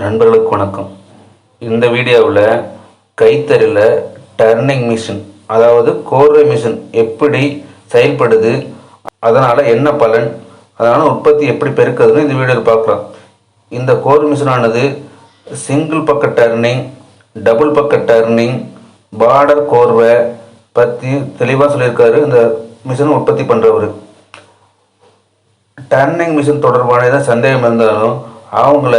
நண்பர்களுக்கு வணக்கம். இந்த வீடியோவில் கைத்தறியில் டர்னிங் மிஷின் அதாவது கோர்வை மிஷின் எப்படி செயல்படுது அதனால் என்ன பலன் அதனால் உற்பத்தி எப்படி பெருக்குதுன்னு இந்த வீடியோவில் பார்க்கலாம். இந்த கோர் மிஷினானது சிங்கிள் பக்க டர்னிங் டபுள் பக்க டர்னிங் பார்டர் கோர்வை பற்றி தெளிவாக சொல்லியிருக்காரு. இந்த மிஷினை உற்பத்தி பண்ணுறவர் டர்னிங் மிஷின் தொடர்பான ஏதாவது சந்தேகம் இருந்தாலும் அவங்கள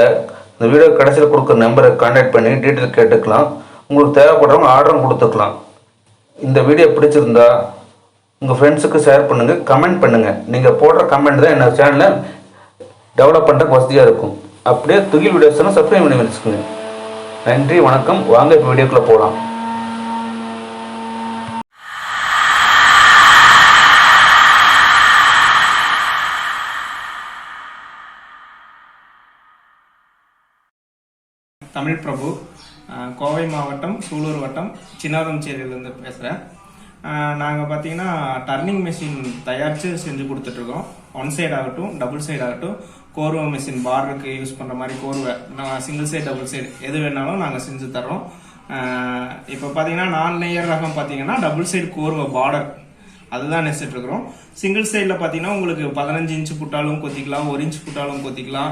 இந்த வீடியோ கடைசியில் கொடுக்குற நம்பரை கான்டாக்ட் பண்ணி டீட்டெயில் கேட்டுக்கலாம். உங்களுக்கு தேவைப்படுறவங்க ஆர்டரும் கொடுத்துக்கலாம். இந்த வீடியோ பிடிச்சிருந்தா உங்கள் ஃப்ரெண்ட்ஸுக்கு ஷேர் பண்ணுங்கள் கமெண்ட் பண்ணுங்கள் நீங்கள் போடுற கமெண்ட் தான் என்ன சேனலை டெவலப் பண்ணுறதுக்கு வசதியாக இருக்கும். அப்படியே துகில் வீடியோஸ்லாம் சப்ஸ்கிரைப் பண்ணி வச்சுக்கோங்க. நன்றி வணக்கம். வாங்க இப்போ வீடியோக்குள்ளே போகலாம் தமிழ் பிரபு கோவை மாவட்டம் சூலூர் வட்டம் சின்னாரம்சேரியிலேருந்து பேசுகிறேன் நாங்கள் பார்த்தீங்கன்னா டர்னிங் மிஷின் தயாரித்து செஞ்சு கொடுத்துட்ருக்கோம். ஒன் சைடு ஆகட்டும் டபுள் சைடு ஆகட்டும் கோர்வை மிஷின் பார்டருக்கு யூஸ் பண்ணுற மாதிரி கோர்வை நான் சிங்கிள் சைடு டபுள் சைடு எது வேணாலும் நாங்கள் செஞ்சு தரோம் இப்போ பார்த்தீங்கன்னா நான் லேயர் ரகம் பார்த்தீங்கன்னா டபுள் சைடு கோர்வை பார்டர் அதுதான் நெசிட்டு இருக்கிறோம் சிங்கிள் சைடில் பார்த்தீங்கன்னா உங்களுக்கு பதினஞ்சு இன்ச்சு புட்டாலும் கொத்திக்கலாம் ஒரு இன்ச் புட்டாலும் கொத்திக்கலாம்.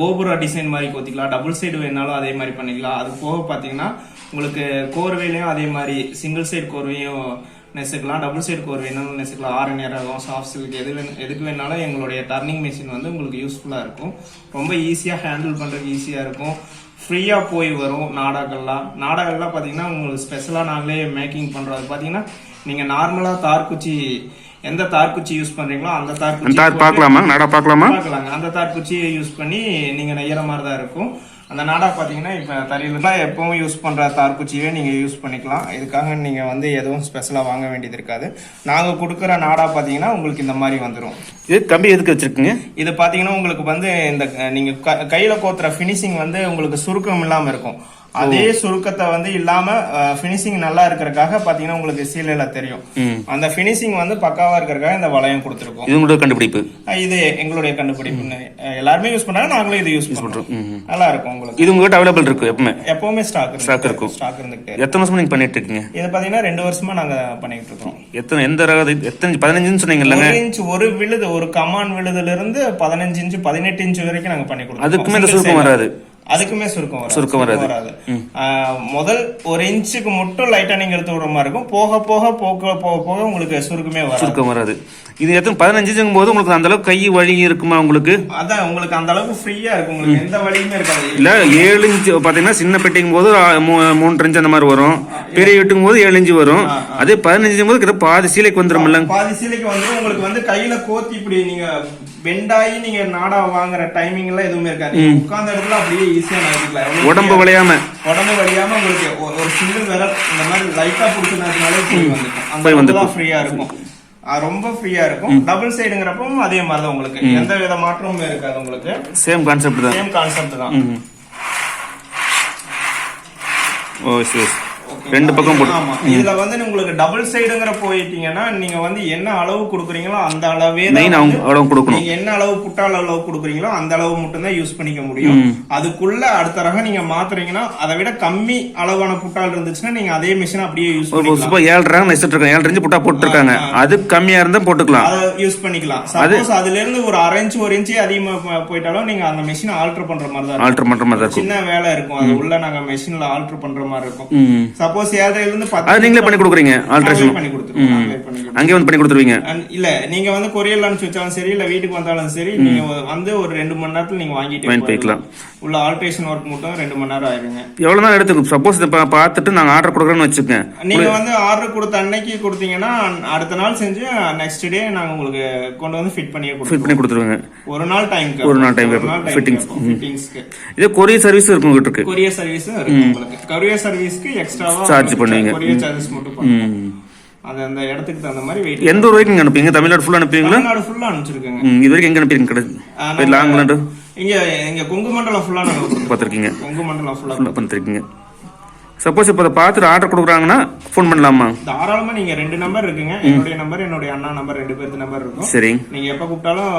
கோபுர டிசைன் மாதிரி கொத்திக்கலாம். டபுள் சைடு வேணாலும் அதே மாதிரி பண்ணிக்கலாம். அது போக பார்த்தீங்கன்னா உங்களுக்கு கோர்வையிலையும் அதே மாதிரி சிங்கிள் சைடு கோர்வையும் நெசுக்கலாம். டபுள் சைடு கோர் வேணாலும் நெசுக்கலாம். ஆறு நேரம் சாஃப்ட் சில்க் எது எதுக்கு வேணாலும் எங்களுடைய டர்னிங் மிஷின் வந்து உங்களுக்கு யூஸ்ஃபுல்லாக இருக்கும். ரொம்ப ஈஸியாக ஹேண்டில் பண்ணுறதுக்கு ஈஸியாக இருக்கும். ஃப்ரீயாக போய் வரும் நாடாக்கள்லாம் நாடாக்கள்லாம் பார்த்தீங்கன்னா உங்களுக்கு ஸ்பெஷலாக நாங்களே மேக்கிங் பண்ணுறது பார்த்தீங்கன்னா நீங்கள் நார்மலாக தார்குச்சி எந்த தார்குச்சி யூஸ் பண்ணுறீங்களோ அந்த தார்குச்சி தார் பார்க்கலாமா? நாடா பார்க்கலாமா? பார்க்கலாங்க. அந்த தார்குச்சியை யூஸ் பண்ணி நீங்க நெய்யற மாதிரி தான் இருக்கும். அந்த நாடா பாத்தீங்கன்னா இப்ப தறியில தான் எப்பவும் யூஸ் பண்ற தார்குச்சியே நீங்க யூஸ் பண்ணிக்கலாம். இதுக்காக நீங்க வந்து எதுவும் ஸ்பெஷலா வாங்க வேண்டியது இருக்காது. நாங்க கொடுக்குற நாடா பாத்தீங்கன்னா உங்களுக்கு இந்த மாதிரி வந்துரும். இது கம்பி எதுக்கு வச்சிருக்கீங்க? இது பாத்தீங்கன்னா உங்களுக்கு வந்து இந்த அஹ், நீங்க க- கையில கோத்துற ஃபினிஷிங் வந்து உங்களுக்கு சுருக்கம் இல்லாம இருக்கும். அதே சுருக்கத்தை வந்து இல்லாம ஃபினிஷிங் நல்லா இருக்கறதுக்காக பாத்தீங்கன்னா உங்களுக்கு சீலையில தெரியும். அந்த ஃபினிஷிங் வந்து பக்காவா இருக்கறதுக்காக இந்த வளையம் கொடுத்துருக்கோம். இது உங்களோட கண்டுபிடிப்பு? இது எங்களுடைய கண்டுபிடிப்பு. எல்லாருமே யூஸ் பண்றாங்க நாங்களும் இது யூஸ் பண்றோம். நல்லா இருக்கும் உங்களுக்கு. இது உங்ககிட்ட அவைலபிள் இருக்கு எப்பவுமே? எப்பவுமே ஸ்டாக் Stock இருக்கும். ஸ்டாக் இருந்துகிட்டே எத்தனை வருஷமா நீங்க பண்ணிட்டு இருக்கீங்க? இது பாத்தீங்கன்னா ரெண்டு வருஷமா நாங்க பண்ணிட்டு இருக்கோம். எத்தனை எந்த ரக எத்தனை பதினஞ்சுன்னு சொன்னீங்கல்லங்க ஒரு இன்ச் ஒரு விழுது ஒரு கமான் விழுதுல இருந்து பதினஞ்சு இன்ச் பதினெட்டு இன்ச் வரைக்கும் நாங்க பண்ணி கொடுத்தோம் அதுக்குமே இந்த சுருக்கம் வராது. அதுக்குமே சுருக்கம் வராது. சுருக்கம் வராது. முதல் ஒரு இன்ச்சுக்கு மட்டும் லைட்டா நீங்க எடுத்து விடுற மாதிரி இருக்கும். போக போக போக போக போக உங்களுக்கு சுருக்கமே வராது. சுருக்கம் வராது. இது எத்தனை பதினஞ்சுங்கும் போது உங்களுக்கு அந்த அளவுக்கு கை வழி இருக்குமா உங்களுக்கு? அதான் உங்களுக்கு அந்த அளவுக்கு ஃப்ரீயா இருக்கும். உங்களுக்கு எந்த வழியுமே இருக்காது. இல்ல ஏழு இன்ச்சு பாத்தீங்கன்னா சின்ன பெட்டிங்கும் போது ஆ, மூ- மூன்றரை இன்ச்சு அந்த மாதிரி வரும். பெரிய வெட்டும் போது ஏழு இன்ச்சு வரும். அதே பதினஞ்சு போது கிட்ட பாதி சீலைக்கு வந்துடும் பாதி சீலைக்கு வந்து உங்களுக்கு வந்து கையில கோத்தி இப்படி நீங்க பெண்டாயி நீங்க நாடா வாங்குற டைமிங் எல்லாம் எதுவுமே இருக்காது. உட்கார்ந்த இடத்துல அப்படியே ஈஸியா எவ்வளவு உடம்பு வளையாம உடம்பு வழியாம உங்களுக்கு ஒரு- சிங்கிள் விரல் இந்த மாதிரி லைட்டா பிடிச்சதுனாலே போய் வந்துக்கும் அந்த வந்துக்கும். ஃப்ரீயா இருக்கும். ரொம்ப ஃப்ரீயா இருக்கும். டபுள் சைடுங்கிறப்பவும் அதே மாதிரி தான் உங்களுக்கு. எந்த வித மாற்றமும் இருக்காது உங்களுக்கு. சேம் கான்செப்ட் தான். சேம் கான்செப்ட் தான். ஓ சரி. ரெண்டு பக்கம் போட்டு இதுல வந்து உங்களுக்கு டபுள் சைடுங்கிற போயிட்டீங்கன்னா நீங்க வந்து என்ன அளவு கொடுக்குறீங்களோ அந்த அளவே மெயின் அவங்க அவ்வளவு கொடுக்கணும். நீங்க என்ன அளவு புட்டால் அளவு கொடுக்குறீங்களோ அந்த அளவு மட்டும் தான் யூஸ் பண்ணிக்க முடியும். அதுக்குள்ள அடுத்த ரகம் நீங்க மாத்துறீங்கன்னா அதை விட கம்மி அளவான புட்டால் இருந்துச்சுன்னா நீங்க அதே மிஷின் அப்படியே யூஸ் பண்ணிக்கலாம். ஏழு ரகம் நெசிட்டு இருக்காங்க ஏழு இன்ச்சு புட்டா போட்டுருக்காங்க. அது கம்மியா இருந்தா போட்டுக்கலாம். அதை யூஸ் பண்ணிக்கலாம். சப்போஸ் அதுல இருந்து ஒரு அரை இன்ச் ஒரு இன்ச்சு அதிகமா போயிட்டாலும் நீங்க அந்த மிஷின் ஆல்டர் பண்ற மாதிரி தான். ஆல்டர் பண்ற மாதிரி சின்ன வேலை இருக்கும். அது உள்ள நாங்க மெஷின்ல ஆல்டர் பண்ற மாதிரி இருக்கும். சப்போஸ் ஏழையில இருந்து அது பத்து நீங்களே பண்ணி கொடுக்குறீங்க ஆல்ட்ரேஷன் பண்ணி கொடுத்துருவோம் பண்ணி. அங்கே வந்து பண்ணி கொடுத்துருவீங்க. இல்ல நீங்க வந்து கொரியர்ல அனுப்பிச்சு வச்சாலும் சரி இல்ல வீட்டுக்கு வந்தாலும் சரி நீங்க வந்து ஒரு ரெண்டு மணி நேரத்துல நீங்க வாங்கிட்டு வாங்கிட்டு போய்க்கலாம். உள்ள ஆல்ட்ரேஷன் ஒர்க் மட்டும் ரெண்டு மணி நேரம் ஆயிருங்க. எவ்வளவு நாள் எடுத்துக்கும்? சப்போஸ் இதை பா- பார்த்துட்டு நாங்க ஆர்டர் கொடுக்குறோன்னு வச்சுக்கேன் நீங்க வந்து ஆர்டர் கொடுத்த அன்னைக்கு கொடுத்தீங்கன்னா அடுத்த நாள் செஞ்சு நெக்ஸ்ட் டே நாங்க உங்களுக்கு கொண்டு வந்து ஃபிட் பண்ணியே ஃபிட் பண்ணி கொடுத்துருவீங்க. ஒரு நாள் டைம் ஒரு நாள் கேட்போம். Fittings. ஃபிட்டிங்ஸ்க்கு இதே கொரியர் சர்வீஸ் இருக்கும் இருக்கு. கொரியர் சர்வீஸும் இருக்கு உங்களுக்கு. கொரியர் சர்வீஸ்க்கு எக்ஸ்ட்ராவா Charge பண்ணுவீங்க. கொரியர் சார்ஜஸ் மட்டும் பண்ணுவோம். அது அந்த இடத்துக்கு தகுந்த மாதிரி வெயிட் எந்த ஊர் வரைக்கும் அனுப்புவீங்க? தமிழ்நாடு ஃபுல்லா அனுப்புவீங்களா? தமிழ்நாடு ஃபுல்லா அனுப்பிச்சிருக்கேங்க. இது வரைக்கும் எங்க அனுப்பிடுங்க கடை? ஆ, போய் லாங்லாண்டு இங்க இங்க கொங்கு மண்டலம் ஃபுல்லா நாங்க கொடுத்துருக்கோம். பார்த்துருக்கீங்க. கொங்கு மண்டலம் ஃபுல்லா ஃபுல்லாக பண்ணிருக்கீங்க சப்போஸ் இப்போ அதை பார்த்துட்டு ஆர்டர் கொடுக்குறாங்கன்னா ஃபோன் பண்ணலாமா? தாராளமா நீங்க ரெண்டு நம்பர் இருக்குங்க. என்னுடைய நம்பர் என்னுடைய அண்ணா நம்பர் ரெண்டு பேருக்கு நம்பர் இருக்கும். சரி. நீங்க எப்ப கூப்பிட்டாலும்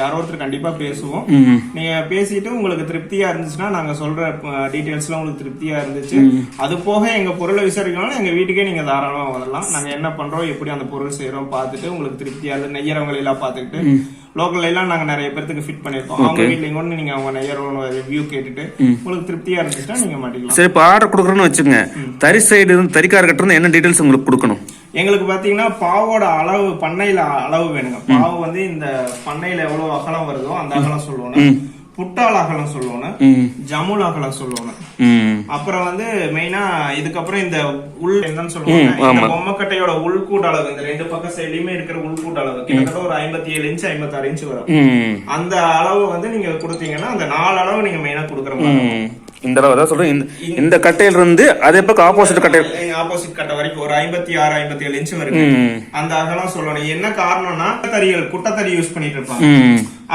யாரோ ஒருத்தர் கண்டிப்பா பேசுவோம். ம் நீங்க பேசிட்டு உங்களுக்கு திருப்தியா இருந்துச்சுன்னா நாங்க சொல்ற டீடைல்ஸ்லாம் உங்களுக்கு திருப்தியா இருந்துச்சு. அது போக எங்க பொருளை விசாரிக்கணும் எங்க வீட்டுக்கே நீங்க தாராளமா வரலாம். நாங்க என்ன பண்றோம் எப்படி அந்த பொருள் செய்யறோம் பார்த்துட்டு உங்களுக்கு திருப்தியா இருந்து நெய்யறவங்களை எல்லாம் பார்த்துக்கிட்டு லோக்கல்ல எல்லாம் நாங்க நிறைய பேர்த்துக்கு ஃபிட் பண்ணிருக்கோம் அவங்க வீட்ல இங்க வந்து நீங்க அவங்க நெய்யறவங்க ரிவ்யூ கேட்டுட்டு உங்களுக்கு திருப்தியா இருந்துச்சுன்னா நீங்க மாட்டிக்கலாம். சரி இப்போ ஆர்டர் கொடுக்குறோன்னு வச்சுங்க தறி சைடு இருந்து தறிக்காரர்கிட்ட இருந்து என்ன டீட்டெயில்ஸ் உங்களுக்கு கொடுக்கணும்? எங்களுக்கு பாத்தீங்கன்னா பாவோட அளவு பண்ணையில அளவு வேணுங்க. பாவு வந்து இந்த பண்ணையில எவ்வளவு அகலம் வருதோ அந்த அகலம் சொல்லணும் புட்டால் அகலம் சொல்லணும் ம். ஜமுல் அகலம் சொல்லணும் ம். அப்புறம் வந்து மெயினா இதுக்கப்புறம் இந்த உள் என்னன்னு சொல்லுவாங்க. பொம்மைக்கட்டையோட உள்கூட் அளவு இந்த ரெண்டு பக்கம் சைட்லயுமே இருக்கிற உள்கூட் அளவு கிட்டத்தட்ட ஒரு ஐம்பத்தி ஏழு இன்ச் ஐம்பத்தாறு இன்ச் வரும். அந்த அளவு வந்து நீங்க கொடுத்தீங்கன்னா அந்த நாலு அளவு நீங்க மெயினா கொடுக்குற மாதிரி. இந்த அளவு தான் சொல்றேன். இந்த கட்டையில இருந்து அதே பக்கம் ஆப்போசிட் கட்டையில் ஆப்போசிட் கட்டை வரைக்கும் ஒரு ஐம்பத்தி ஆறு ஐம்பத்தி ஏழு இன்ச் வரைக்கும் அந்த அகலம் சொல்லணும். என்ன காரணம்னா குட்டத்தறிகள் குட்டத்தறி யூஸ் பண்ணிட்டு இருப்பாங்க.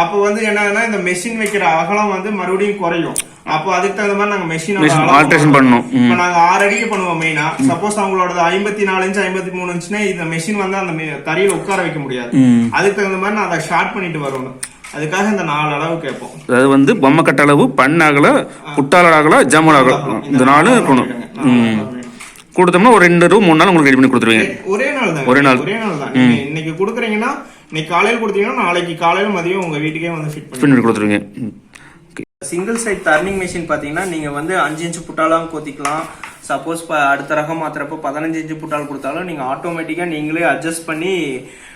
அப்போ வந்து என்னன்னா இந்த மெஷின் வைக்கிற அகலம் வந்து மறுபடியும் குறையும். அப்போ அதுக்கு தகுந்த மாதிரி நாங்க மெஷின் ஆல்ட்ரேஷன் பண்ணணும் ம். இப்ப நாங்க ஆறு அடிக்கு பண்ணுவோம் மெயினா சப்போஸ் அவங்களோட ஐம்பத்தி நாலு இன்ச் ஐம்பத்தி மூணு இன்ச்னா இந்த மெஷின் வந்து அந்த தறியில உட்கார வைக்க முடியாது. அதுக்கு தகுந்த மாதிரி நான் அதை ஷார்ட் பண்ணிட்டு வரணும். அதுக்காக இந்த நாலு அளவு கேட்போம். அதாவது வந்து பொம்மை கட்ட அளவு பண்ணாகல புட்டாளர் ஆகல இந்த நாலும் இருக்கணும். கொடுத்தோம்னா ஒரு ரெண்டு ரூ மூணு நாள் உங்களுக்கு ரெடி பண்ணி கொடுத்துருவீங்க. ஒரே நாள் தான். ஒரே நாள். ஒரே நாள் தான். இன்னைக்கு கொடுக்குறீங்கன்னா இன்னைக்கு காலையில கொடுத்தீங்கன்னா நாளைக்கு காலையில மதியம் உங்க வீட்டுக்கே வந்து ஃபிட் பண்ணி கொடுத்துருவீங்க. சிங்கிள் சைட் டர்னிங் மிஷின் பாத்தீங்கன்னா நீங்க வந்து அஞ்சு இன்ச்சு புட்டாலாம் கோத்திக்கலாம் சப்போஸ் அடுத்த ரகம் மாத்துறப்போ பதினஞ்சு இன்ச்சு புட்டால் கொடுத்தாலும் நீங்க ஆட்டோமேட்டிக்கா நீங்களே அட்ஜஸ்ட் பண்ணி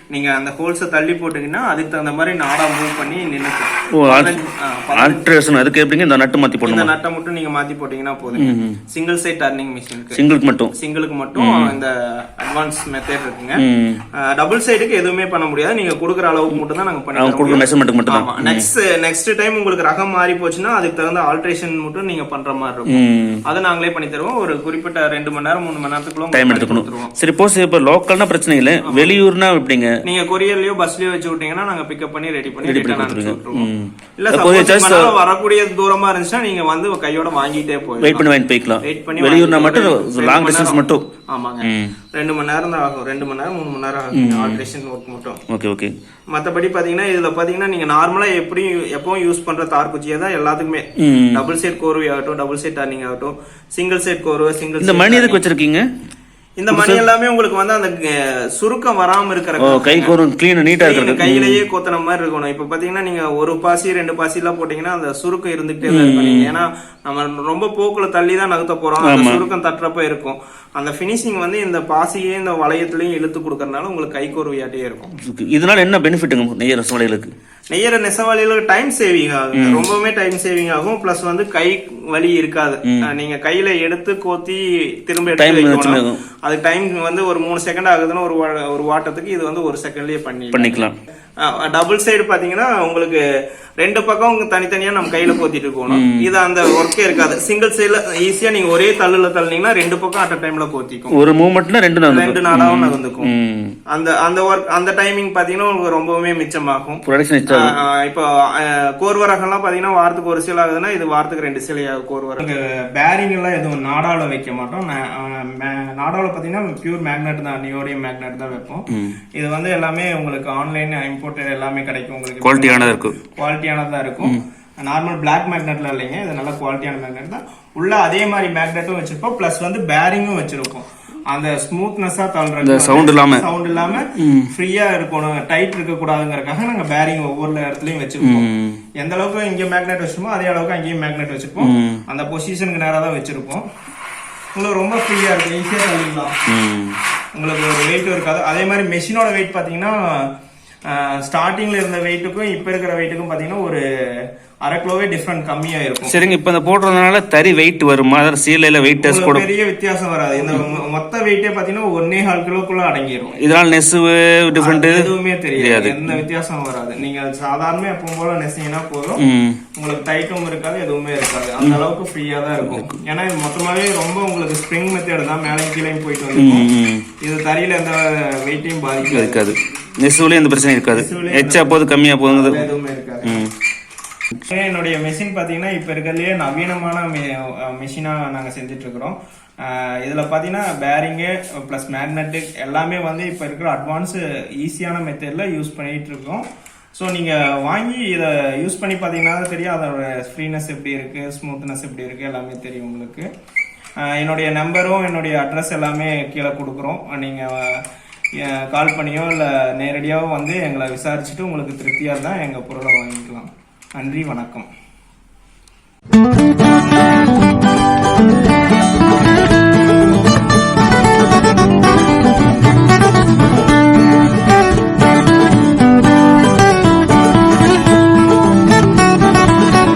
நீங்க அந்த ஹோல்ஸை தள்ளி போட்டீங்கன்னா அதுக்கு தகுந்த மாதிரி நாடா மூவ் பண்ணி பதினஞ்சு- ஆல்ட்ரேஷன் அதுக்கு எப்படிங்க இந்த நட்டு மாத்தி இந்த போடணும் நட்டை மட்டும் நீங்க மாத்தி போட்டீங்கன்னா போதும் சிங்கிள் சைட் டர்னிங் மிஷினுக்கு சிங்கிளுக்கு மட்டும்? சிங்கிளுக்கு மட்டும் இந்த அட்வான்ஸ் மெத்தட் இருக்குங்க. டபுள் சைடுக்கு எதுவுமே பண்ண முடியாது. நீங்க கொடுக்குற அளவுக்கு மட்டும் தான் நாங்க பண்ணி கொடுக்குற. மெஷர்மெண்ட்டுக்கு மட்டும் தான் ஆமா. நெக்ஸ்ட் நெக்ஸ்ட் டைம் உங்களுக்கு ரகம் மாறி போச்சுன்னா அதுக்கு தகுந்த ஆல்ட்ரேஷன் மட்டும் நீங்க பண்ற மாதிரி இருக்கும். அதை நாங்களே பண்ணி தருவோம். ஒரு குறிப்பிட்ட ரெண்டு மணி நேரம் மூணு மணி நேரத்துக்குள்ள டைம் எடுத்துக்கணும். சரி போஸ் இப்போ லோக்கல்னா பிரச்சனை இல்லை. வெளியூர்னா எப்படிங்க? நீங்க கொரியர்லயோ பஸ்லயோ வச்சு விட்டீங்கன்னா நாங்க பிக்கப் பண்ணி ரெடி பண்ணி ரிட்டர்ன் அனுப்பிச்சு. விட்டுருவோம். இல்ல உங்களால வரக்கூடிய தூரமா இருந்துச்சுன்னா நீங்க வந்து கையோட வாங்கிட்டே வெயிட் போயிடலாம் பண்ணி வாங்கிட்டு போய்க்கலாம். வெயிட் பண்ணி வெளியூர்னா மட்டும் லாங் டிஸ்டன்ஸ். மட்டும். ஆமாங்க. ரெண்டு மணி நேரம் தான் ஆகும். ரெண்டு மணி நேரம் மூணு மணி நேரம் ஆகும். ஆல்ட்ரேஷன் ஒர்க் மட்டும். ஓகே ஓகே மத்தபடி பாத்தீங்கன்னா இதுல பாத்தீங்கன்னா நீங்க நார்மலா எப்படி எப்பவும் யூஸ் பண்ற தார் குச்சியை தான் எல்லாத்துக்குமே. டபுள் சைட் கோர்வை ஆகட்டும் டபுள் சைட் டர்னிங் ஆகட்டும் சிங்கிள் சைட் கோர்வை சிங்கிள் இந்த மணி எதுக்கு வச்சிருக்கீங்க? இந்த மணி எல்லாமே உங்களுக்கு வந்து அந்த சுருக்கம் வராம இருக்கிற கைக்கு ஒரு கிளீன் நீட்டா இருக்கிறது கையிலேயே கோத்தன மாதிரி இருக்கணும். இப்ப பாத்தீங்கன்னா நீங்க ஒரு பாசி ரெண்டு பாசி எல்லாம் போட்டீங்கன்னா அந்த சுருக்கம் இருந்துகிட்டே தான் இருக்கும். ஏன்னா நம்ம ரொம்ப போக்குல தள்ளி தான் நகர்த்த போறோம். அந்த சுருக்கம் தட்டுறப்ப இருக்கும். அந்த பினிஷிங் வந்து இந்த பாசியே இந்த வளையத்திலையும் இழுத்து கொடுக்கறதுனால உங்களுக்கு கைக்கு ஒரு வியாட்டியே இருக்கும். இதனால என்ன பெனிஃபிட்டுங்க நெய்யர் ரசமலைகளுக்கு? நெய்யற நெசவாளியில டைம் சேவிங் ஆகும் ரொம்பவுமே டைம் சேவிங் ஆகும். பிளஸ் வந்து கை வலி இருக்காது. நீங்க கையில எடுத்து கோத்தி திரும்ப எடுத்து வைக்கணும். அது டைம் வந்து ஒரு மூணு செகண்ட் ஆகுதுன்னா ஒரு ஒரு வாட்டத்துக்கு இது வந்து ஒரு செகண்ட்லயே பண்ணி பண்ணிக்கலாம். டபுள் சைடு பாத்தீங்கன்னா உங்களுக்கு ரெண்டு பக்கம் தனித்தனியா நம்ம கையில கோத்திட்டு இருக்கணும். இது அந்த ஒர்க்கே இருக்காது. சிங்கிள் சைடுல ஈஸியா நீங்க ஒரே தள்ளுல தள்ளினீங்கன்னா ரெண்டு பக்கம் அட் டைம்ல கோத்திக்கும் ஒரு மூமெண்ட்ல ரெண்டு நாள் ரெண்டு நாளாவும் நகர்ந்துக்கும் ம். அந்த அந்த ஒர்க் அந்த டைமிங் பாத்தீங்கன்னா உங்களுக்கு ரொம்பவுமே மிச்சமாகும். இப்போ கோர்வரகம்லாம் பாத்தீங்கன்னா வாரத்துக்கு ஒரு சேல் ஆகுதுன்னா இது வாரத்துக்கு ரெண்டு சேல் ஆகும் கோர்வரகம். பேரிங் எல்லாம் எதுவும் நாடாவில் வைக்க மாட்டோம். நாடாவில் பாத்தீங்கன்னா பியூர் மேக்னெட் தான் நியோடியம் மேக்னெட் தான் வைப்போம். இது வந்து எல்லாமே உங்களுக்கு ஆன்லைன் இம்போர்ட் எல்லாமே கிடைக்கும். உங்களுக்கு குவாலிட்டியானதா இருக்கும். குவாலிட்டியானதா இருக்கும். நார்மல் பிளாக் மேக்னெட்ல இல்லைங்க. இது நல்ல குவாலிட்டியான மேக்னெட் தான். உள்ள அதே மாதிரி மேக்னெட்டும் வச்சிருப்போம். பிளஸ் வந்து பேரிங்கும் வச்சிருப்போம். அந்த ஸ்மூத்னஸா தள்ளுறது sound இல்லாம. சவுண்ட் இல்லாம ஃப்ரீயா இருக்கணும். டைட் இருக்க கூடாதுங்கறதுக்காக நாங்க பேரிங் ஒவ்வொரு இடத்துலயும் வச்சிருப்போம். எந்த அளவுக்கு இங்க மேக்னெட் வச்சிருப்போம் அதே அளவுக்கு அங்கேயும் மேக்னெட் வச்சிருப்போம். அந்த பொசிஷனுக்கு நேரா தான் வச்சிருப்போம். உங்களுக்கு ரொம்ப ஃப்ரீயா இருக்கும். ஈஸியா தள்ளிடலாம். ம். உங்களுக்கு ஒரு வெயிட் இருக்காது. அதே மாதிரி மெஷினோட வெயிட் பாத்தீங்கன்னா ஸ்டார்டிங்ல இருந்த வெயிட்டுக்கும் இப்போ இருக்கிற வெயிட்டுக்கும் பார்த்தீங்கன்னா ஒரு அரை கிலோவே டிஃபரெண்ட் கம்மியா இருக்கும். சரிங்க இப்போ இந்த போடுறதுனால தறி வெயிட் வருமா? அதாவது சீலையில வெயிட் டெஸ்ட் கூட பெரிய வித்தியாசம் வராது. இந்த மொத்த வெயிட்டே பாத்தீங்கன்னா ஒன்னே கால் கிலோக்குள்ள அடங்கிரும். இதனால நெசுவு டிஃப்ரெண்ட் எதுவுமே தெரியாது. எந்த வித்தியாசம் வராது. நீங்க சாதாரண எப்பவும் போல நெசிங்கன்னா போதும். உங்களுக்கு டைட்டும் இருக்காது எதுவுமே இருக்காது. அந்த அளவுக்கு ஃப்ரீயா தான் இருக்கும். ஏன்னா இது மொத்தமாவே ரொம்ப உங்களுக்கு ஸ்ப்ரிங் மெத்தட் தான். மேலே கீழே போயிட்டு ம் இது தறியில எந்த வெயிட்டையும் பாதிக்காது. இருக்காது. நெசுவுலேயும் எந்த பிரச்சனையும் இருக்காது. எச்சா போகுது கம்மியா போகுது. எதுவுமே என்னுடைய மெஷின் பார்த்தீங்கன்னா இப்போ இருக்கிறதுலே நவீனமான மிஷினாக நாங்கள் செஞ்சுட்டு இருக்கிறோம் பார்த்தீங்கன்னா பேரிங்கு ப்ளஸ் மேக்னெட்டிக் எல்லாமே வந்து இப்போ இருக்கிற அட்வான்ஸு ஈஸியான மெத்தடில் யூஸ் பண்ணிட்டு இருக்கோம் ஸோ நீங்கள் வாங்கி இதை யூஸ் பண்ணி பார்த்தீங்கன்னா தெரியும். அதோட ஃப்ரீனஸ் எப்படி இருக்குது ஸ்மூத்னஸ் எப்படி இருக்குது எல்லாமே தெரியும் உங்களுக்கு. என்னுடைய நம்பரும் என்னுடைய அட்ரஸ் எல்லாமே கீழே கொடுக்குறோம். நீங்கள் கால் பண்ணியோ இல்லை நேரடியாகவோ வந்து எங்களை விசாரிச்சுட்டு உங்களுக்கு திருப்தியாக இருந்தால் எங்கள் பொருளை வாங்கிக்கலாம். நன்றி வணக்கம்.